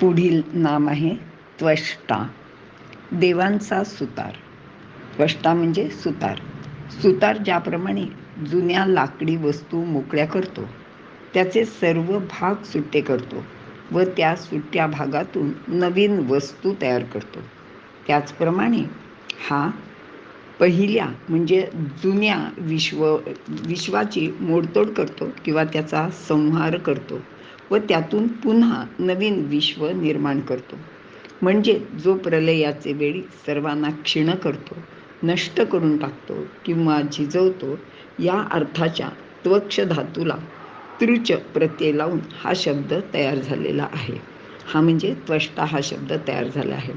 पुढील नाम आहे त्वष्टा देवांचा सुतार. त्वष्टा म्हणजे सुतार. सुतार ज्याप्रमाणे जुन्या लाकडी वस्तू मोकळ्या करतो त्याचे सर्व भाग सुट्टे करतो व त्या सुट्ट्या भागातून नवीन वस्तू तयार करतो. त्याचप्रमाणे हा पहिल्या म्हणजे जुन्या विश्व विश्वाची मोडतोड करतो किंवा त्याचा संहार करतो. व त्यातून पुन्हा नवीन विश्व निर्माण करतो. म्हणजे जो प्रलयाचे वेळी सर्वांना क्षीण करतो नष्ट करून टाकतो किंवा झिजवतो या अर्थाच्या त्वक्ष धातूला तृच प्रत्यय लावून हा शब्द तयार झालेला आहे. हा म्हणजे त्वष्टा हा शब्द तयार झाला आहे.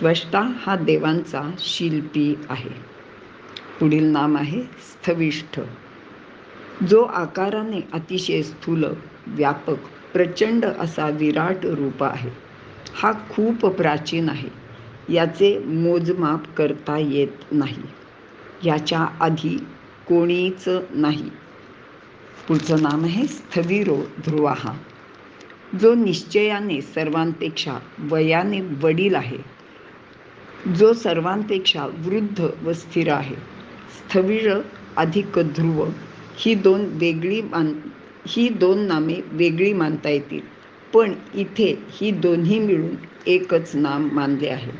त्वष्टा हा देवांचा शिल्पी आहे. पुढील नाम आहे स्थविष्ठ. जो आकाराने अतिशय स्थूल व्यापक प्रचंड असा विराट रूप आहे. हा खूप प्राचीन आहे. याचे मोजमाप करता येत नाही. याच्या आधी कोणीच नाही. पुढचं नाम आहे स्थविरो ध्रुवाहा. जो निश्चयाने सर्वांपेक्षा वयाने वडील आहे. जो सर्वांपेक्षा वृद्ध व स्थिर आहे. स्थविर अधिक ध्रुव ही दोन वेगळी मान ही दोन नामे वेगळी मानता येतील. पण इथे ही दोन्ही मिळून एकच नाम मानले आहे.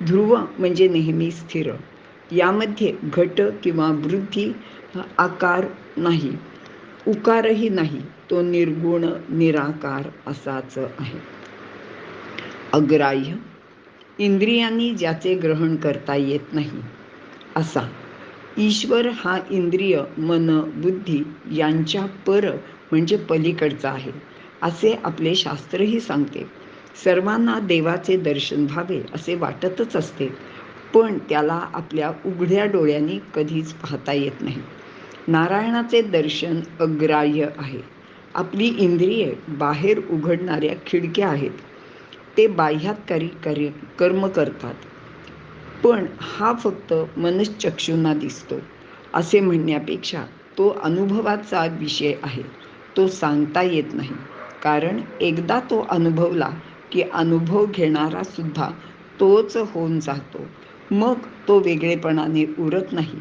ध्रुव म्हणजे नेहमी स्थिर. यामध्ये घट किंवा वृद्धी आकार नाही. उकारही नाही. तो निर्गुण निराकार असाच आहे. अग्राह्य. इंद्रियांनी ज्याचे ग्रहण करता येत नाही असा. ईश्वर हा इंद्रिय मन बुद्धी यांच्या पर म्हणजे पलीकडचा आहे असे आपले शास्त्रही सांगते. सर्वांना देवाचे दर्शन व्हावे असे वाटतच असते पण त्याला आपल्या उघड्या डोळ्यांनी कधीच पाहता येत नाही. नारायणाचे दर्शन अग्राह्य आहे. आपली इंद्रिये बाहेर उघडणाऱ्या खिडक्या आहेत. ते बाह्यात कार्य कर्म करतात. पण हा फक्त मनश्चक्षूंना दिसतो असे म्हणण्यापेक्षा तो अनुभवाचा विषय आहे. तो सांगता येत नाही. कारण एकदा तो अनुभवला की अनुभव घेणारा सुद्धा तोच होऊन जातो. मग तो वेगळेपणाने उरत नाही.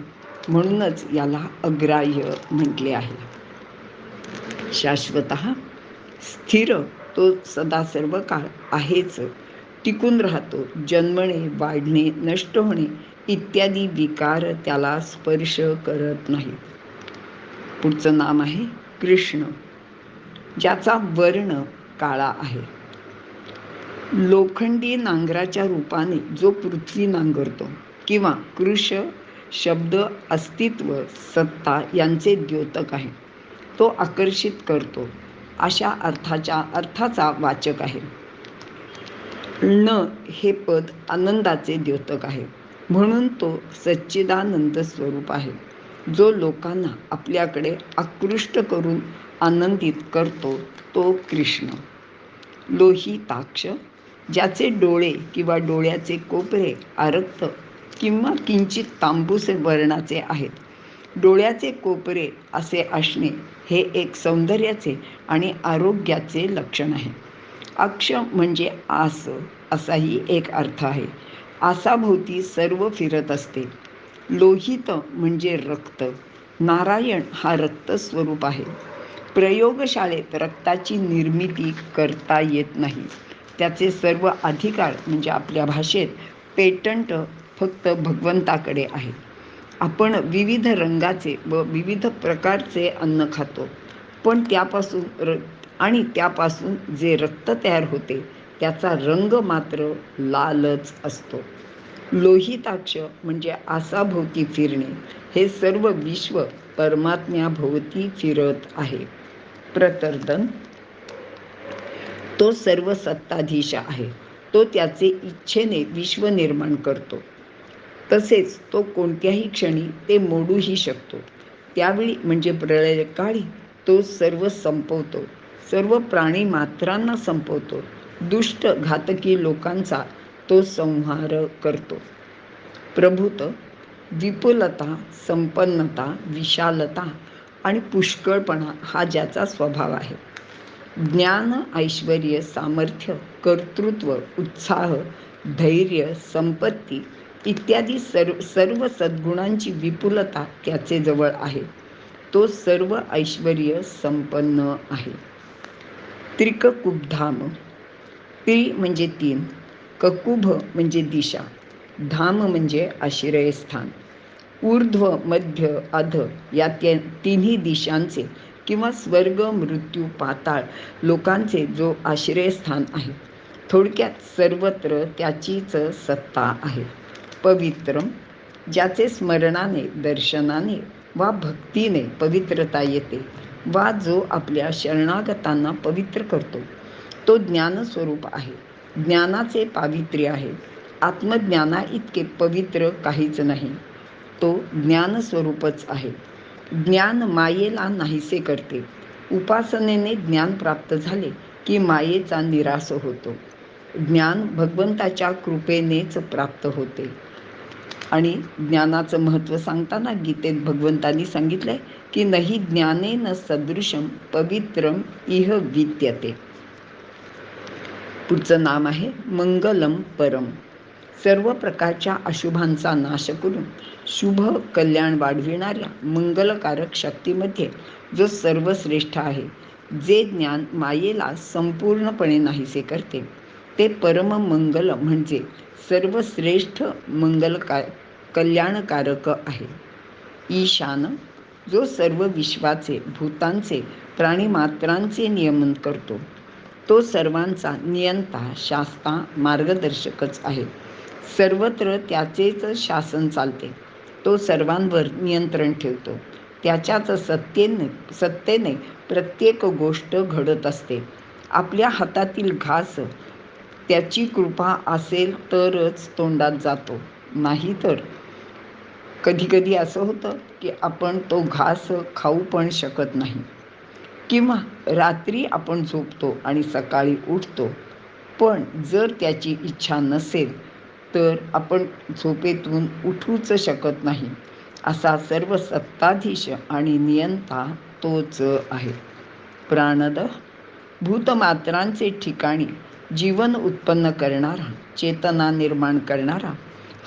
म्हणूनच याला अग्राह्य म्हटले आहे. शाश्वत स्थिर तो सदा सर्व काळ आहेच. टिकून राहतो. जन्मणे वाढणे नष्ट होणे इत्यादी विकार त्याला स्पर्श करत नाही पुढचं नाम आहे कृष्ण ज्याचा वर्ण काळा आहे. लोखंडी नांगराच्या रूपाने जो पृथ्वी नांगरतो किंवा कृष शब्द अस्तित्व सत्ता यांचे द्योतक आहे तो आकर्षित करतो अशा अर्थाच्या अर्थाचा वाचक आहे. न हे पद आनंदाचे द्योतक आहे. म्हणून तो सच्चिदानंद स्वरूप आहे. जो लोकांना आपल्याकडे आकृष्ट करून आनंदित करतो तो कृष्ण. लोहिताक्ष ज्याचे डोळे किंवा डोळ्याचे कोपरे आरक्त किंवा किंचित तांबूस वर्णाचे आहेत. डोळ्याचे कोपरे असे असणे हे एक सौंदर्याचे आणि आरोग्याचे लक्षण आहे. अक्ष म्हणजे आस असाही एक अर्थ आहे. आसाभोवती सर्व फिरत असते. लोहित म्हणजे रक्त. नारायण हा रक्त स्वरूप आहे. प्रयोगशाळेत रक्ताची निर्मिती करता येत नाही. त्याचे सर्व अधिकार म्हणजे आपल्या भाषेत पेटंट फक्त भगवंताकडे आहे. आपण विविध रंगाचे व विविध प्रकारचे अन्न खातो. पण त्यापासून र आणि त्यापासून जे रक्त तयार होते त्याचा रंग मात्र लालच असतो. लोहिताक्ष म्हणजे आसाभोवती फिरणे हे सर्व विश्व परमात्म्याभोवती फिरत आहे. प्रतर्दन. तो सर्व सत्ताधीश आहे. तो त्याचे इच्छेने विश्व निर्माण करतो. तसेच तो कोणत्याही क्षणी ते मोडूही शकतो. त्यावेळी म्हणजे प्रलयकाळी तो सर्व संपवतो. सर्व प्राणी मात्रांना संपवतो. दुष्ट घातकी लोकांचा तो संहार करतो. प्रभूत विपुलता संपन्नता विशालता आणि पुष्कळपणा हा ज्याचा स्वभाव आहे. ज्ञान ऐश्वर सामर्थ्य कर्तृत्व उत्साह धैर्य संपत्ती इत्यादी सर्व सर्व सद्गुणांची विपुलता त्याचे जवळ आहे. तो सर्व ऐश्वर संपन्न आहे. त्रिककुबधाम त्रि म्हणजे तीन ककुभ म्हणजे दिशा धाम म्हणजे आश्रयस्थान ऊर्ध्व मध्य अध या तिन्ही दिशांचे किंवा स्वर्ग मृत्यू पाताळ लोकांचे जो आश्रयस्थान आहे. थोडक्यात सर्वत्र त्याचीच सत्ता आहे. पवित्रम ज्याचे स्मरणाने दर्शनाने वा भक्तीने पवित्रता येते. वा जो आपल्या शरणागतांना पवित्र करतो. तो ज्ञानस्वरूप आहे. ज्ञानाचे पावित्र्य आहे. आत्मज्ञाना इतके पवित्र काहीच नाही. तो ज्ञानस्वरूपच आहे. ज्ञान मायेला नाहीसे करते. उपासनेने ज्ञान प्राप्त झाले की मायेचा निराश होतो. ज्ञान भगवंताच्या कृपेनेच प्राप्त होते. आणि ज्ञानाचं महत्त्व सांगताना गीतेत भगवंतांनी सांगितलंय की नाही ज्ञानेन सदृशम पवित्रम इह विद्यते. पुढचं नाम आहे मंगलम परम सर्व प्रकारच्या अशुभांचा नाश करून शुभ कल्याण वाढविणाऱ्या मंगलकारक शक्तीमध्ये जो सर्वश्रेष्ठ आहे जे ज्ञान मायेला संपूर्णपणे नाहीसे करते ते परम मंगल म्हणजे सर्वश्रेष्ठ मंगल का कल्याणकारक आहे. ईशान जो सर्व विश्वाचे भूतांचे प्राणीमात्रांचे नियमन करतो तो सर्वांचा नियंता शास्ता मार्गदर्शकच आहे. सर्वत्र त्याचेच शासन चालते. तो सर्वांवर नियंत्रण ठेवतो. त्याच्याच सत्तेने सत्तेने प्रत्येक गोष्ट घडत असते. आपल्या हातातील घास त्याची कृपा असेल तरच तोंडात जातो. नाही तर? कधीकधी असं होतं की आपण तो घास खाऊ पण शकत नाही. किंवा रात्री आपण झोपतो आणि सकाळी उठतो. पण जर त्याची इच्छा नसेल तर आपण झोपेतून उठूच शकत नाही. असा सर्व सत्ताधीश आणि नियंता तोच आहे. प्राणद भूतमात्रांचे ठिकाणी जीवन उत्पन्न करणारा चेतना निर्माण करणारा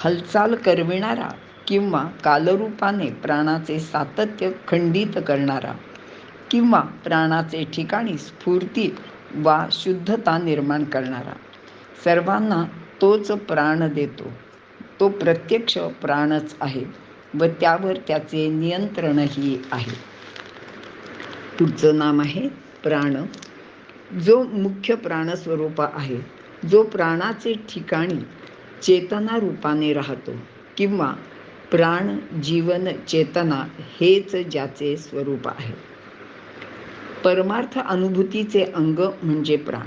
हालचाल करविणारा किंवा कालरूपाने प्राणाचे सातत्य खंडित करणारा किंवा प्राणाचे ठिकाणी स्फूर्ती वा शुद्धता निर्माण करणारा. सर्वांना तोच प्राण देतो. तो प्रत्यक्ष प्राणच आहे व त्यावर त्याचे नियंत्रणही आहे. पुढचं नाम आहे प्राण. जो मुख्य प्राणस्वरूप आहे जो प्राणाचे ठिकाणी चेतना रूपाने राहतो किंवा प्राण जीवन चेतना हेच ज्याचे स्वरूप आहे. परमार्थ अनुभूतीचे अंग म्हणजे प्राण.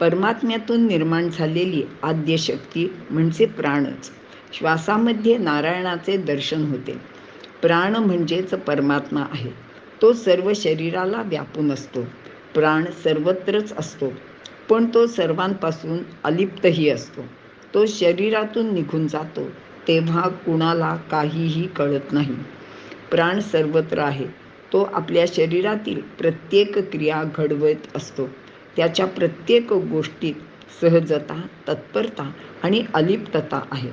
परमात्म्यातून निर्माण झालेली आद्य शक्ती म्हणजे प्राणच. श्वासामध्ये नारायणाचे दर्शन होते. प्राण म्हणजेच परमात्मा आहे. तो सर्व शरीराला व्यापून असतो. प्राण सर्वत्रच असतो पण तो सर्वांपासून अलिप्तही असतो. तो शरीरातून निघून जातो तेव्हा कुणाला काहीही कळत नाही. प्राण सर्वत्र आहे. तो आपल्या शरीरातील प्रत्येक क्रिया घडवत असतो. त्याच्या प्रत्येक गोष्टीत सहजता तत्परता आणि अलिप्तता आहे.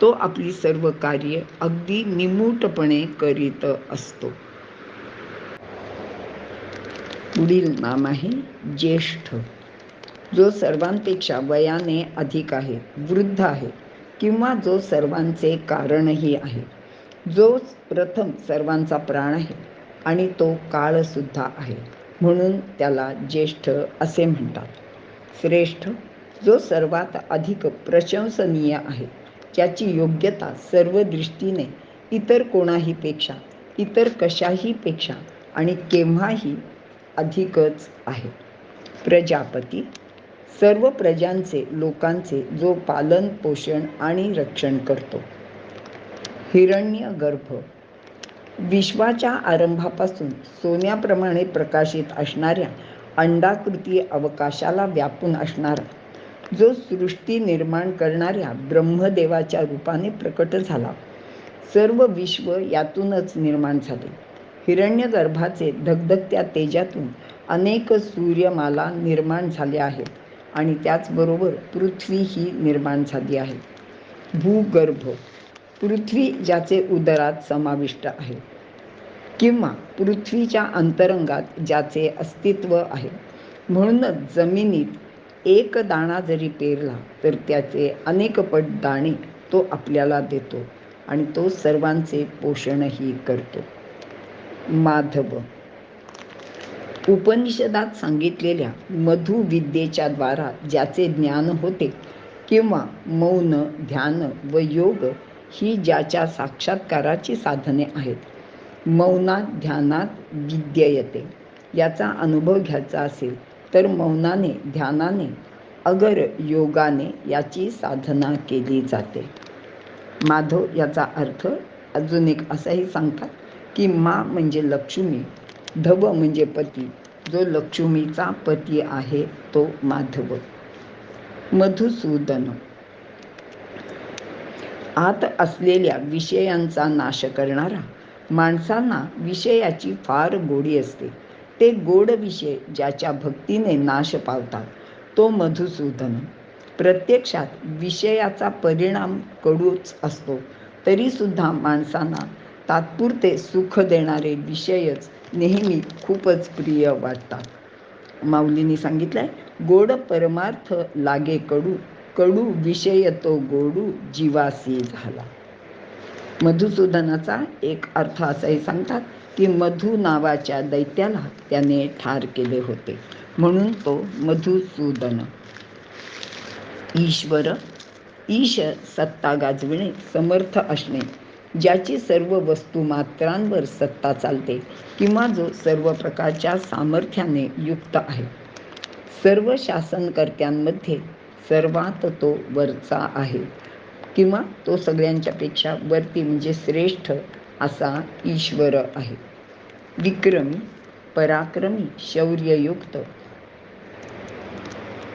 तो आपली सर्व कार्य अगदी निमूटपणे करीत असतो. पुढील नाम आहे ज्येष्ठ जो सर्वांपेक्षा वयाने अधिक आहे वृद्ध आहे किंवा जो सर्वांचे कारणही आहे. जो प्रथम सर्वांचा प्राण आहे आणि तो काळसुद्धा आहे म्हणून त्याला ज्येष्ठ असे म्हणतात. श्रेष्ठ जो सर्वात अधिक प्रशंसनीय आहे ज्याची योग्यता सर्व दृष्टीने इतर कोणाहीपेक्षा इतर कशाहीपेक्षा आणि केव्हाही अधिकच आहे. प्रजापती सर्व प्रजांचे लोकांचे जो पालन पोषण आणि रक्षण करतो. हिरण्य गर्भ विश्वाच्या आरंभापासून सोन्याप्रमाणे प्रकाशित असणाऱ्या अंडाकृती अवकाशाला व्यापून असणारा जो सृष्टी निर्माण करणाऱ्या ब्रह्मदेवाच्या रूपाने प्रकट झाला सर्व विश्व यातूनच निर्माण झाले. हिरण्यगर्भाचे धगधगत्या तेजातून अनेक सूर्यमाला निर्माण झाल्या आहेत आणि त्याचबरोबर पृथ्वी ही निर्माण झाली आहे. भूगर्भ पृथ्वी ज्याचे उदरात समाविष्ट आहे किंवा पृथ्वीच्या अंतरंगात ज्याचे अस्तित्व आहे. म्हणूनच जमिनीत एक दाणा जरी पेरला तर त्याचे अनेक पट दाणे तो आपल्याला देतो आणि तो सर्वांचे पोषणही करतो. माधव. उपनिषदात सांगितलेल्या मधुविद्येच्या द्वारा ज्याचे ज्ञान होते किंवा मौन ध्यान व योग ही ज्याच्या साक्षात्काराची साधने आहेत. मौनात ध्यानात विद्या येते. याचा अनुभव घ्यायचा असेल तर मौनाने ध्यानाने अगर योगाने याची साधना केली जाते. माधव याचा अर्थ अजून एक असाही सांगतात. की मा म्हणजे लक्ष्मी धव म्हणजे पती. जो लक्ष्मीचा पती आहे तो माधव. मधुसूदन. आत असलेल्या विषयांचा नाश करणारा माणसांना विषयाची फार गोडी असते. ते गोड विषय ज्याच्या भक्तीने नाश पावतात तो मधुसूदन. प्रत्यक्षात विषयाचा परिणाम कडूच असतो तरी सुद्धा माणसांना तात्पुरते सुख देणारे विषयच नेहमी खूपच प्रिय वाटतात. माऊलींनी सांगितलंय गोड परमार्थ लागे कडू कडू विषय तो गोडू जीवासी झाला. मधुसूदनाचा एक अर्थ असाही सांगतात की मधु नावाच्या दैत्याला त्याने ठार केले होते. म्हणून तो मधुसूदन. ईश्वर ईश सत्ता गाजविणे समर्थ असणे ज्याची सर्व वस्तू मात्रांवर सत्ता चालते किंवा जो सर्व प्रकारच्या सामर्थ्याने युक्त आहे. सर्व शासनकर्त्यांमध्ये सर्वात तो वरचा आहे किंवा तो सगळ्यांच्यापेक्षा वरती म्हणजे श्रेष्ठ असा ईश्वर आहे. विक्रमी पराक्रमी शौर्ययुक्त.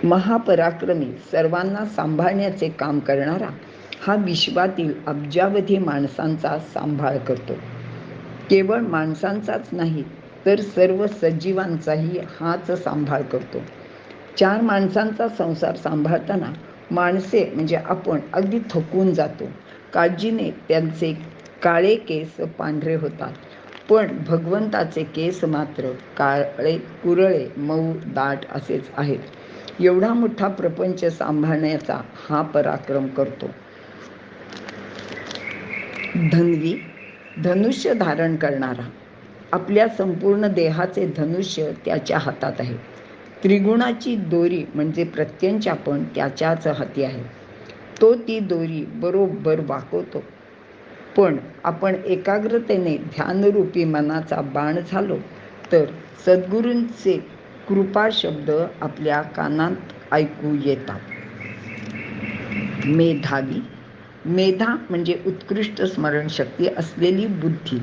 महापराक्रमी सर्वांना सांभाळण्याचे काम करणारा हा विश्वातील अब्जावधी माणसांचा सांभाळ करतो. केवळ माणसांचाच नाही तर सर्व सजीवांचाही हाच सांभाळ करतो. चार माणसांचा संसार सांभाळताना माणसे म्हणजे आपण अगदी थकून जातो. काळजीने त्यांचे काळे केस पांढरे होतात. पण भगवंताचे केस मात्र काळे कुरळे मऊ दाट असेच आहेत. एवढा मोठा प्रपंच सांभाळण्याचा हा पराक्रम करतो. धन्वी धनुष्य धारण करणारा. आपल्या संपूर्ण देहाचे धनुष्य त्याच्या हातात आहे. त्रिगुणाची दोरी म्हणजे प्रत्यंचापण त्याच्याच हाती आहे. तो ती दोरी बरोबर वाकवतो पण आपण एकाग्रतेने ध्यानरूपी मनाचा बाण झालो तर सद्गुरूंचे कृपा शब्द आपल्या कानात ऐकू येतात. मेधावी मेधा म्हणजे उत्कृष्ट स्मरणशक्ती असलेली बुद्धी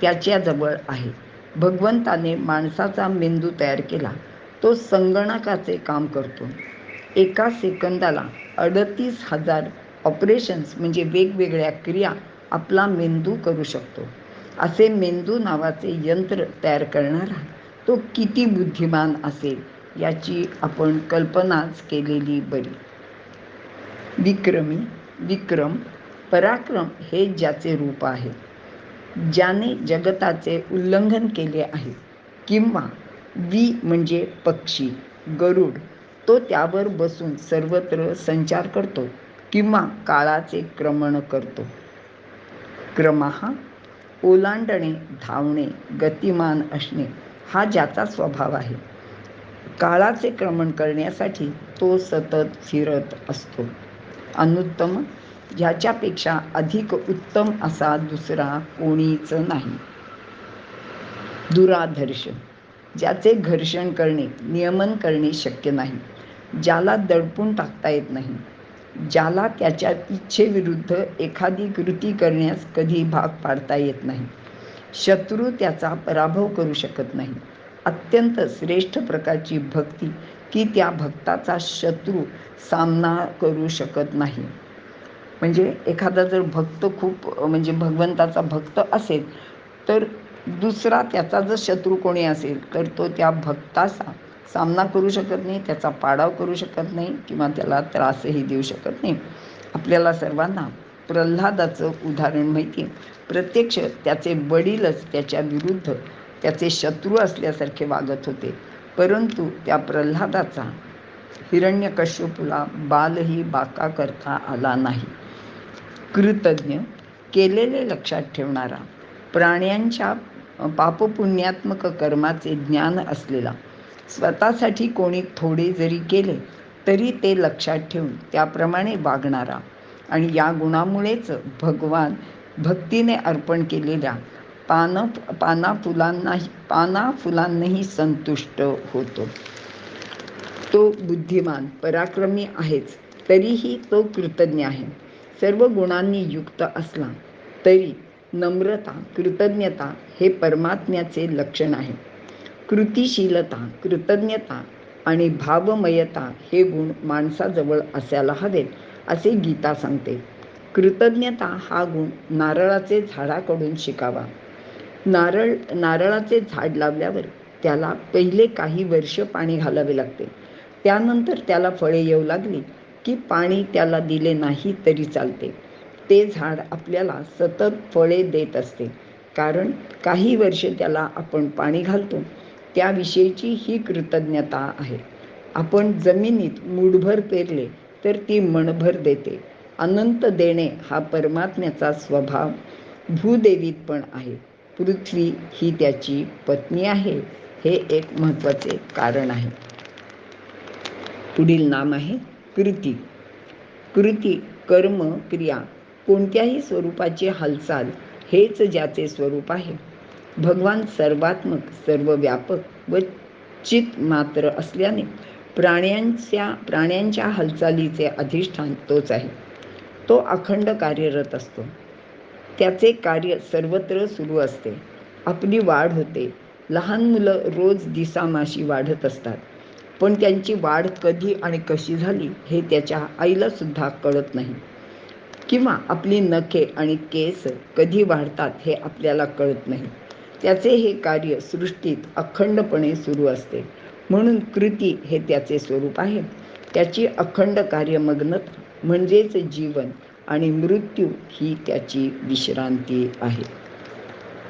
त्याच्याजवळ आहे. भगवंताने माणसाचा मेंदू तयार केला. तो संगणकाचे काम करतो. एका सेकंदाला अडतीस हजार ऑपरेशन्स म्हणजे वेगवेगळ्या क्रिया आपला मेंदू करू शकतो. असे मेंदू नावाचे यंत्र तयार करणारा तो किती बुद्धिमान असेल याची आपण कल्पनाच केलेली बरी. विक्रमी विक्रम पराक्रम हे ज्याचे रूप आहे ज्याने जगताचे उल्लंघन केले आहे. किंवा वि म्हणजे पक्षी गरुड तो त्यावर बसून सर्वत्र संचार करतो किंवा काळाचे क्रमण करतो. क्रमहा ओलांडणे धावणे गतिमान असणे हा ज्याचा स्वभाव आहे. काळाचे क्रमण करण्यासाठी तो सतत फिरत असतो. अनुत्तम ह्याच्यापेक्षा अधिक उत्तम असा दुसरा कोणीच नाही. दुराधर्श ज्याचे घर्षण करणे नियमन करणे शक्य नाही ज्याला दडपून टाकता येत नाही ज्याला त्याच्या इच्छेविरुद्ध एखादी कृती करण्यास कधी भाग पाडता येत नाही. शत्रू त्याचा पराभव करू शकत नाही. अत्यंत श्रेष्ठ प्रकारची भक्ती की त्या भक्ताचा शत्रू सामना करू शकत नाही. म्हणजे एखादा जर भक्त खूप म्हणजे भगवंताचा भक्त असेल तर दुसरा त्याचा जर शत्रू कोणी असेल तर तो त्या भक्ताचा सामना करू शकत नाही त्याचा पाडाव करू शकत नाही किंवा त्याला त्रासही देऊ शकत नाही. आपल्याला सर्वांना प्रल्हादाचं उदाहरण माहिती प्रत्यक्ष त्याचे वडीलच त्याच्या विरुद्ध त्याचे शत्रू असल्यासारखे वागत होते. परंतु त्या प्रल्हादाचा हिरण्यकश्यपूला बालही बाका करता आला नाही. कृतज्ञ केलेले लक्षात ठेवणारा प्राण्यांच्या पापपुण्यात्मक कर्माचे ज्ञान असलेला स्वतःसाठी कोणी थोडे जरी केले तरी ते लक्षात ठेवून त्याप्रमाणे वागणारा आणि या गुणामुळेच भगवान भक्तीने अर्पण केलेल्या पान पाना फुलांनाही पाना फुलांनाही संतुष्ट होतो. तो बुद्धिमान पराक्रमी आहेच. तरीही तो कृतज्ञ आहे. सर्व गुणांनी युक्त असला तरी नम्रता कृतज्ञता हे परमात्म्याचे लक्षण आहे. कृतिशीलता कृतज्ञता आणि भावमयता हे गुण माणसाजवळ असायला हवेत असे गीता सांगते. कृतज्ञता हा गुण नारळाचे झाडाकडून शिकावा. नारळ नारळाचे झाड लावल्यावर त्याला पहिले काही वर्ष पाणी घालावे लागते. त्यानंतर त्याला फळे येऊ लागली की पाणी त्याला दिले नाही तरी चालते. ते झाड आपल्याला सतत फळे देत असते. कारण काही वर्ष त्याला आपण पाणी घालतो. त्याविषयीची ही कृतज्ञता आहे. आपण जमिनीत मूठभर पेरले तर ती मणभर देते. अनंत देणे हा परमात्म्याचा स्वभाव. भूदेवीत पण आहे. पृथ्वी ही त्याची पत्नी आहे. हे एक महत्त्वाचे कारण आहे. पुढील नाम आहे कृती. कृती कर्म क्रिया कोणत्याही स्वरूपाची हालचाल हेच ज्याचे स्वरूप आहे. भगवान सर्वात्मक सर्व व्यापक व चित मात्र असल्याने प्राण्यांच्या प्राण्यांच्या हालचालीचे अधिष्ठान तोच आहे. तो अखंड कार्यरत असतो. त्याचे कार्य सर्वत्र सुरू असते. आपली वाढ होते. लहान मुलं रोज दिसामाशी वाढत असतात. पण त्यांची वाढ कधी आणि कशी झाली हे त्याच्या आईला सुद्धा कळत नाही. किंवा आपली नखे आणि केस कधी वाढतात हे आपल्याला कळत नाही. त्याचे हे कार्य सृष्टीत अखंडपणे सुरू असते. म्हणून कृती हे त्याचे स्वरूप आहे. त्याची अखंड कार्यमग्नता म्हणजेच जीवन. आणि मृत्यू ही त्याची विश्रांती आहे.